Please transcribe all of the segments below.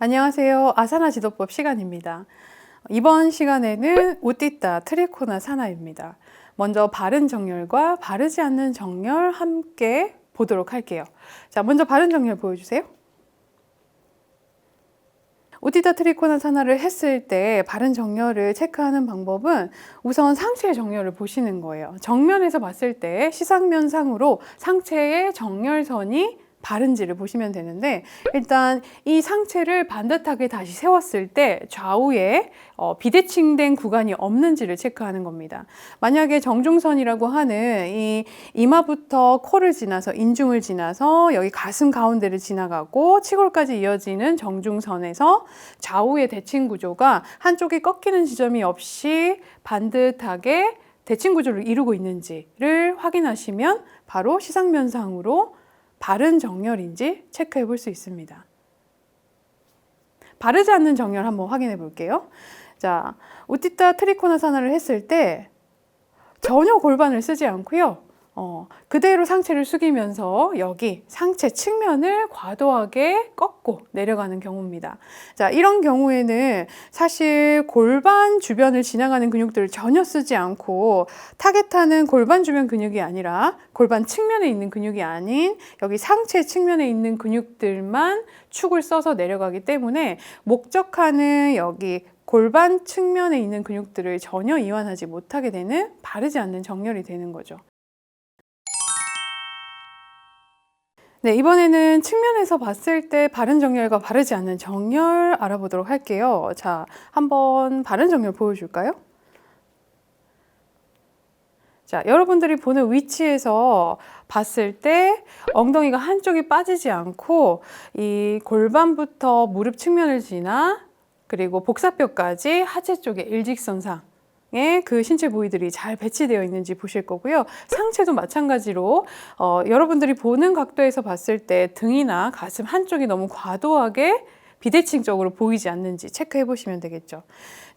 안녕하세요. 아사나 지도법 시간입니다. 이번 시간에는 우띠따 트리코나 사나입니다. 먼저 바른 정렬과 바르지 않는 정렬 함께 보도록 할게요. 자, 먼저 바른 정렬 보여주세요. 우티타 트리코나 사나를 했을 때 바른 정렬을 체크하는 방법은 우선 상체의 정렬을 보시는 거예요. 정면에서 봤을 때 시상면상으로 상체의 정렬선이 바른지를 보시면 되는데 일단 이 상체를 반듯하게 다시 세웠을 때 좌우에 어, 비대칭된 구간이 없는지를 체크하는 겁니다. 만약에 정중선이라고 하는 이 이마부터 코를 지나서 인중을 지나서 여기 가슴 가운데를 지나가고 치골까지 이어지는 정중선에서 좌우의 대칭 구조가 한쪽이 꺾이는 지점이 없이 반듯하게 대칭 구조를 이루고 있는지를 확인하시면 바로 시상면상으로 바른 정렬인지 체크해 볼 수 있습니다. 바르지 않는 정렬 한번 확인해 볼게요. 자, 우티타 트리코나사나를 했을 때 전혀 골반을 쓰지 않고요. 어, 그대로 상체를 숙이면서 여기 상체 측면을 과도하게 꺾고 내려가는 경우입니다. 자, 이런 경우에는 사실 골반 주변을 지나가는 근육들을 전혀 쓰지 않고 타겟하는 골반 주변 근육이 아니라 골반 측면에 있는 근육이 아닌 여기 상체 측면에 있는 근육들만 축을 써서 내려가기 때문에 목적하는 여기 골반 측면에 있는 근육들을 전혀 이완하지 못하게 되는 바르지 않는 정렬이 되는 거죠. 네, 이번에는 측면에서 봤을 때 바른 정렬과 바르지 않는 정렬 알아보도록 할게요. 자, 한번 바른 정렬 보여줄까요? 자, 여러분들이 보는 위치에서 봤을 때 엉덩이가 한쪽이 빠지지 않고 이 골반부터 무릎 측면을 지나 그리고 복사뼈까지 하체 쪽에 일직선상 그 신체 부위들이 잘 배치되어 있는지 보실 거고요. 상체도 마찬가지로 어, 여러분들이 보는 각도에서 봤을 때 등이나 가슴 한쪽이 너무 과도하게 비대칭적으로 보이지 않는지 체크해 보시면 되겠죠.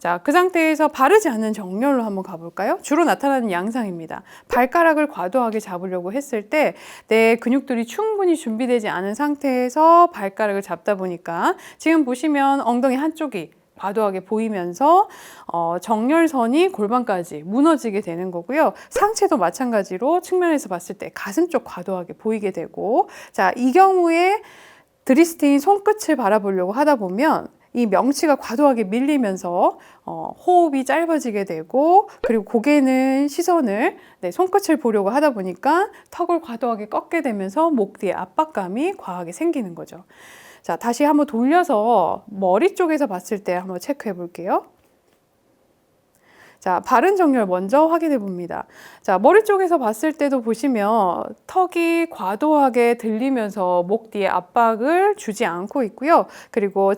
자, 그 상태에서 바르지 않는 정렬로 한번 가볼까요? 주로 나타나는 양상입니다. 발가락을 과도하게 잡으려고 했을 때 내 근육들이 충분히 준비되지 않은 상태에서 발가락을 잡다 보니까 지금 보시면 엉덩이 한쪽이 과도하게 보이면서 어, 정렬선이 골반까지 무너지게 되는 거고요. 상체도 마찬가지로 측면에서 봤을 때 가슴 쪽 과도하게 보이게 되고 자, 이 경우에 드리스틴 손끝을 바라보려고 하다 보면 이 명치가 과도하게 밀리면서 어, 호흡이 짧아지게 되고 그리고 고개는 시선을 네, 손끝을 보려고 하다 보니까 턱을 과도하게 꺾게 되면서 목 뒤에 압박감이 과하게 생기는 거죠. 자, 다시 한번 돌려서 머리 쪽에서 봤을 때 한번 체크해 볼게요. 자, 바른 정렬 먼저 확인해 봅니다. 자, 머리 쪽에서 봤을 때도 보시면 턱이 과도하게 들리면서 목 뒤에 압박을 주지 않고 있고요. 그리고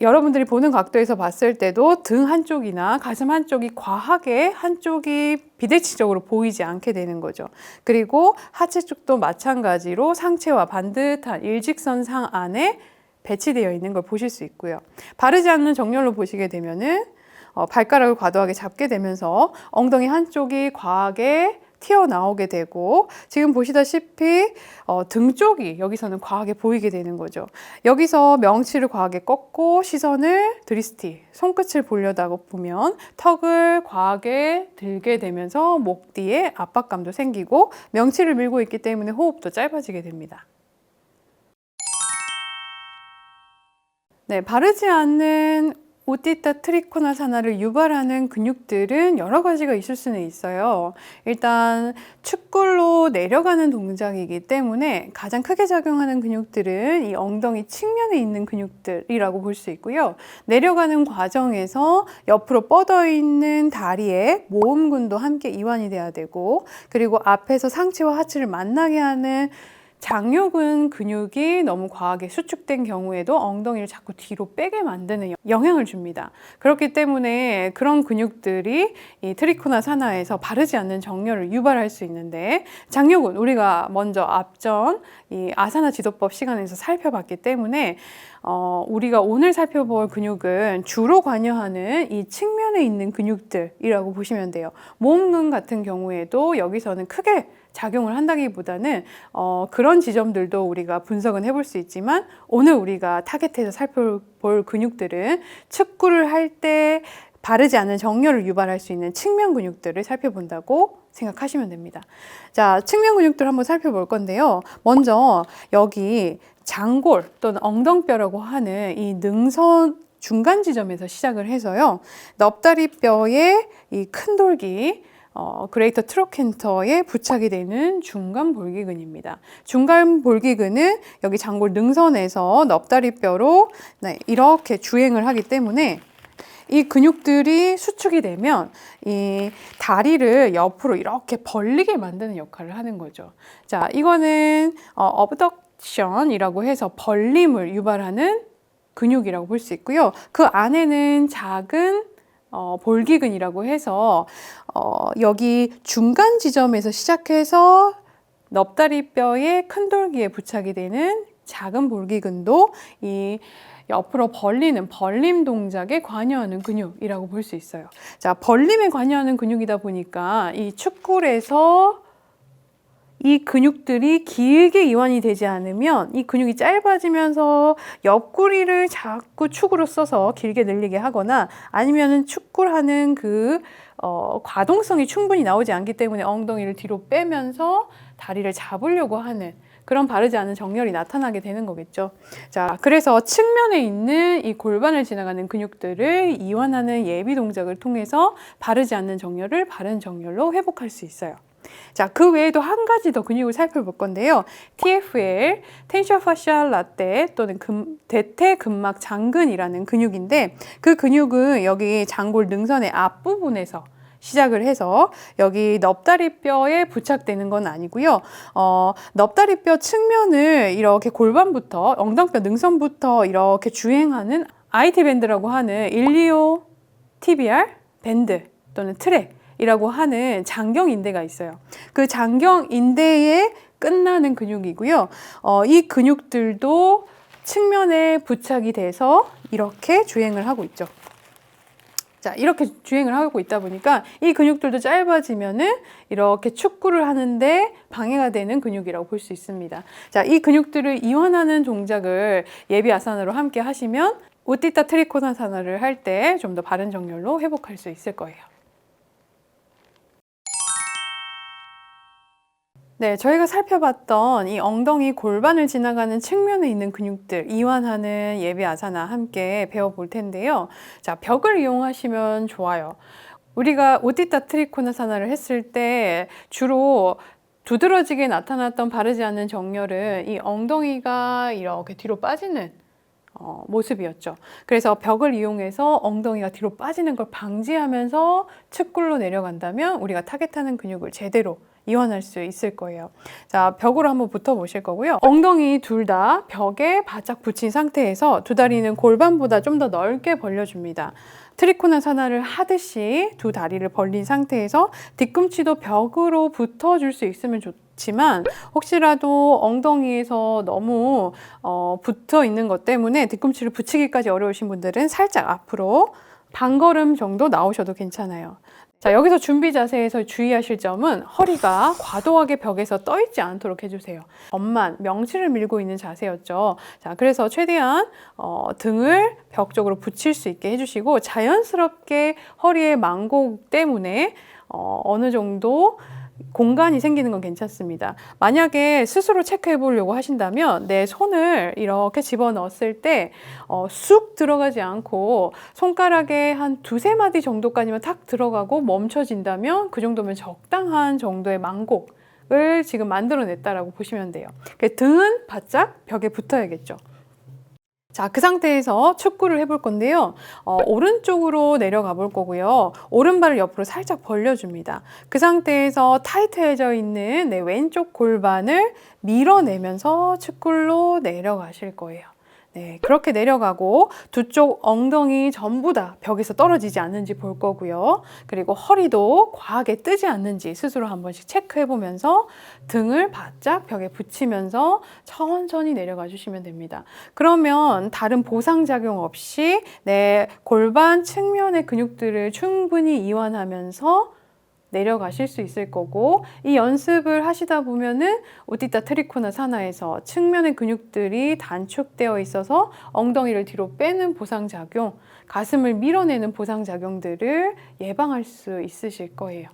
여러분들이 보는 각도에서 봤을 때도 등 한쪽이나 가슴 한쪽이 과하게 한쪽이 비대칭적으로 보이지 않게 되는 거죠. 그리고 하체 쪽도 마찬가지로 상체와 반듯한 일직선 상 안에 배치되어 있는 걸 보실 수 있고요. 바르지 않는 정렬로 보시게 되면은 어, 발가락을 과도하게 잡게 되면서 엉덩이 한쪽이 과하게 튀어나오게 되고 지금 보시다시피 어, 등 쪽이 여기서는 과하게 보이게 되는 거죠. 여기서 명치를 과하게 꺾고 시선을 드리스티 손끝을 보려다가 보면 턱을 과하게 들게 되면서 목 뒤에 압박감도 생기고 명치를 밀고 있기 때문에 호흡도 짧아지게 됩니다. 네, 바르지 않는 오티타 트리코나사나를 유발하는 근육들은 여러 가지가 있을 수는 있어요. 일단 축굴로 내려가는 동작이기 때문에 가장 크게 작용하는 근육들은 이 엉덩이 측면에 있는 근육들이라고 볼 수 있고요. 내려가는 과정에서 옆으로 뻗어 있는 다리에 모음근도 함께 이완이 돼야 되고 그리고 앞에서 상체와 하체를 만나게 하는 장요근 근육이 너무 과하게 수축된 경우에도 엉덩이를 자꾸 뒤로 빼게 만드는 영향을 줍니다. 그렇기 때문에 그런 근육들이 이 트리코나 산하에서 바르지 않는 정렬을 유발할 수 있는데 장요근 우리가 먼저 앞전 이 아사나 지도법 시간에서 살펴봤기 때문에 어, 우리가 오늘 살펴볼 근육은 주로 관여하는 이 측면에 있는 근육들이라고 보시면 돼요. 모음근 같은 경우에도 여기서는 크게 작용을 한다기보다는 어, 그런 지점들도 우리가 분석은 해볼 수 있지만 오늘 우리가 타겟해서 살펴볼 근육들은 축구를 할 때 바르지 않은 정렬을 유발할 수 있는 측면 근육들을 살펴본다고 생각하시면 됩니다. 자, 측면 근육들 한번 살펴볼 건데요. 먼저 여기 장골 또는 엉덩뼈라고 하는 이 능선 중간 지점에서 시작을 해서요. 넙다리뼈의 이 큰 돌기, 어, 그레이터 트로켄터에 부착이 되는 중간 볼기근입니다. 중간 볼기근은 여기 장골 능선에서 넙다리뼈로 네, 이렇게 주행을 하기 때문에 이 근육들이 수축이 되면 이 다리를 옆으로 이렇게 벌리게 만드는 역할을 하는 거죠. 자, 이거는 어, 어브덕션이라고 해서 벌림을 유발하는 근육이라고 볼 수 있고요. 그 안에는 작은 어, 볼기근이라고 해서 어, 여기 중간 지점에서 시작해서 넙다리뼈의 큰 돌기에 부착이 되는 작은 볼기근도 이 옆으로 벌리는 벌림 동작에 관여하는 근육이라고 볼 수 있어요. 자, 벌림에 관여하는 근육이다 보니까 이 축굴에서 이 근육들이 길게 이완이 되지 않으면 이 근육이 짧아지면서 옆구리를 자꾸 축으로 써서 길게 늘리게 하거나 아니면은 축구하는 그 어, 과동성이 충분히 나오지 않기 때문에 엉덩이를 뒤로 빼면서 다리를 잡으려고 하는 그런 바르지 않은 정렬이 나타나게 되는 거겠죠. 자, 그래서 측면에 있는 이 골반을 지나가는 근육들을 이완하는 예비 동작을 통해서 바르지 않는 정렬을 바른 정렬로 회복할 수 있어요. 자, 그 외에도 한 가지 더 근육을 살펴볼 건데요. TFL, 텐션 파시알 라떼 또는 금, 대퇴 근막 장근이라는 근육인데 그 근육은 여기 장골 능선의 앞부분에서 시작을 해서 여기 넙다리뼈에 부착되는 건 아니고요. 어, 넙다리뼈 측면을 이렇게 골반부터 엉덩뼈 능선부터 이렇게 주행하는 IT 밴드라고 하는 일리오 TBR 밴드 또는 트랙 이라고 하는 장경 인대가 있어요. 그 장경 인대에 끝나는 근육이고요. 어, 이 근육들도 측면에 부착이 돼서 이렇게 주행을 하고 있죠. 자, 이렇게 주행을 하고 있다 보니까 이 근육들도 짧아지면은 이렇게 축구를 하는데 방해가 되는 근육이라고 볼 수 있습니다. 자, 이 근육들을 이완하는 동작을 예비 아사나로 함께 하시면 우띠타 트리코나사나를 할 때 좀 더 바른 정렬로 회복할 수 있을 거예요. 네, 저희가 살펴봤던 이 엉덩이 골반을 지나가는 측면에 있는 근육들 이완하는 예비 아사나 함께 배워볼 텐데요. 자, 벽을 이용하시면 좋아요. 우리가 오티타 트리코나사나를 했을 때 주로 두드러지게 나타났던 바르지 않는 정렬은 이 엉덩이가 이렇게 뒤로 빠지는 어, 모습이었죠. 그래서 벽을 이용해서 엉덩이가 뒤로 빠지는 걸 방지하면서 측굴로 내려간다면 우리가 타겟하는 근육을 제대로 이완할 수 있을 거예요. 자, 벽으로 한번 붙어 보실 거고요. 엉덩이 둘 다 벽에 바짝 붙인 상태에서 두 다리는 골반보다 좀 더 넓게 벌려줍니다. 트리코나 사나를 하듯이 두 다리를 벌린 상태에서 뒤꿈치도 벽으로 붙어줄 수 있으면 좋지만 혹시라도 엉덩이에서 너무 어, 붙어 있는 것 때문에 뒤꿈치를 붙이기까지 어려우신 분들은 살짝 앞으로 반걸음 정도 나오셔도 괜찮아요. 자, 여기서 준비 자세에서 주의하실 점은 허리가 과도하게 벽에서 떠 있지 않도록 해주세요. 엄만, 명치를 밀고 있는 자세였죠. 자, 그래서 최대한 어, 등을 벽 쪽으로 붙일 수 있게 해주시고 자연스럽게 허리의 망곡 때문에 어, 어느 정도 공간이 생기는 건 괜찮습니다. 만약에 스스로 체크해 보려고 하신다면 내 손을 이렇게 집어 넣었을 때쑥 어, 들어가지 않고 손가락에 한 두세 마디 정도까지만 탁 들어가고 멈춰진다면 그 정도면 적당한 정도의 망곡을 지금 만들어냈다라고 보시면 돼요. 등은 바짝 벽에 붙어야겠죠. 자, 그 상태에서 축구를 해볼 건데요. 어, 오른쪽으로 내려가 볼 거고요. 오른발을 옆으로 살짝 벌려줍니다. 그 상태에서 타이트해져 있는 내 왼쪽 골반을 밀어내면서 축구로 내려가실 거예요. 네, 그렇게 내려가고 두 쪽 엉덩이 전부 다 벽에서 떨어지지 않는지 볼 거고요. 그리고 허리도 과하게 뜨지 않는지 스스로 한 번씩 체크해 보면서 등을 바짝 벽에 붙이면서 천천히 내려가 주시면 됩니다. 그러면 다른 보상작용 없이 내 골반 측면의 근육들을 충분히 이완하면서 내려가실 수 있을 거고 이 연습을 하시다 보면은 우디타 트리코나 사나에서 측면의 근육들이 단축되어 있어서 엉덩이를 뒤로 빼는 보상작용, 가슴을 밀어내는 보상작용들을 예방할 수 있으실 거예요.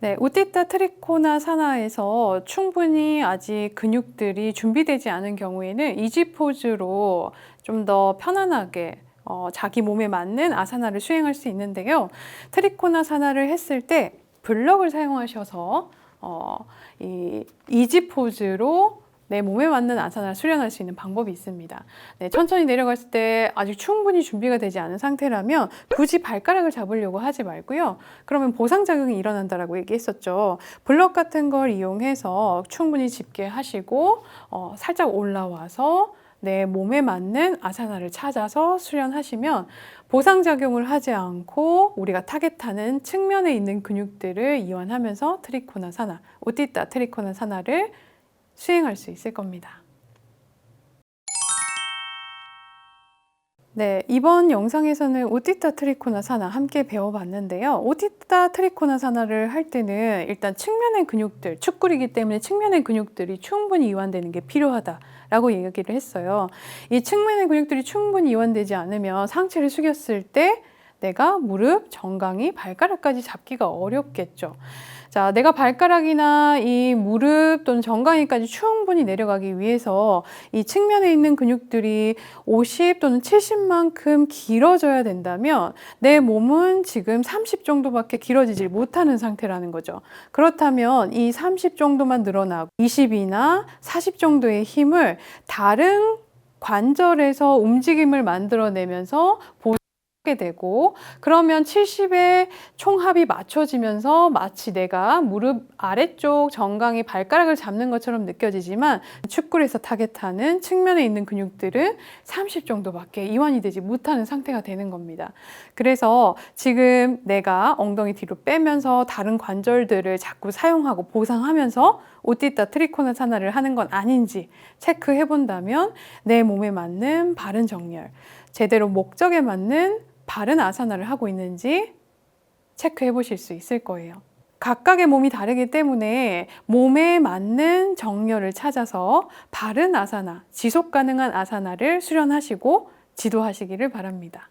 네, 우티타 트리코나 사나에서 충분히 아직 근육들이 준비되지 않은 경우에는 이지 포즈로 좀 더 편안하게 어, 자기 몸에 맞는 아사나를 수행할 수 있는데요. 트리코나 사나를 했을 때 블럭을 사용하셔서 어, 이 이지 포즈로 내 몸에 맞는 아사나를 수련할 수 있는 방법이 있습니다. 네, 천천히 내려갔을 때 아직 충분히 준비가 되지 않은 상태라면 굳이 발가락을 잡으려고 하지 말고요. 그러면 보상작용이 일어난다라고 얘기했었죠. 블럭 같은 걸 이용해서 충분히 짚게 하시고 어, 살짝 올라와서 내 몸에 맞는 아사나를 찾아서 수련하시면 보상작용을 하지 않고 우리가 타겟하는 측면에 있는 근육들을 이완하면서 트리코나 사나, 우티타 트리코나 사나를 수행할 수 있을 겁니다. 네, 이번 영상에서는 오티타 트리코나 사나 함께 배워봤는데요. 오티타 트리코나 사나를 할 때는 일단 측면의 근육들, 축구리기 때문에 측면의 근육들이 충분히 이완되는 게 필요하다 라고 얘기를 했어요. 이 측면의 근육들이 충분히 이완되지 않으면 상체를 숙였을 때 내가 무릎, 정강이, 발가락까지 잡기가 어렵겠죠. 자, 내가 발가락이나 이 무릎 또는 정강이까지 충분히 내려가기 위해서 이 측면에 있는 근육들이 50 또는 70만큼 길어져야 된다면 내 몸은 지금 30 정도밖에 길어지질 못하는 상태라는 거죠. 그렇다면 이 30 정도만 늘어나고 20이나 40 정도의 힘을 다른 관절에서 움직임을 만들어내면서 하게 되고 그러면 70의 총합이 맞춰지면서 마치 내가 무릎 아래쪽 정강이 발가락을 잡는 것처럼 느껴지지만 축구에서 타겟하는 측면에 있는 근육들은 30 정도밖에 이완이 되지 못하는 상태가 되는 겁니다. 그래서 지금 내가 엉덩이 뒤로 빼면서 다른 관절들을 자꾸 사용하고 보상하면서 오티타 트리코나 사나를 하는 건 아닌지 체크해 본다면 내 몸에 맞는 바른 정렬, 제대로 목적에 맞는 바른 아사나를 하고 있는지 체크해 보실 수 있을 거예요. 각각의 몸이 다르기 때문에 몸에 맞는 정렬을 찾아서 바른 아사나, 지속 가능한 아사나를 수련하시고 지도하시기를 바랍니다.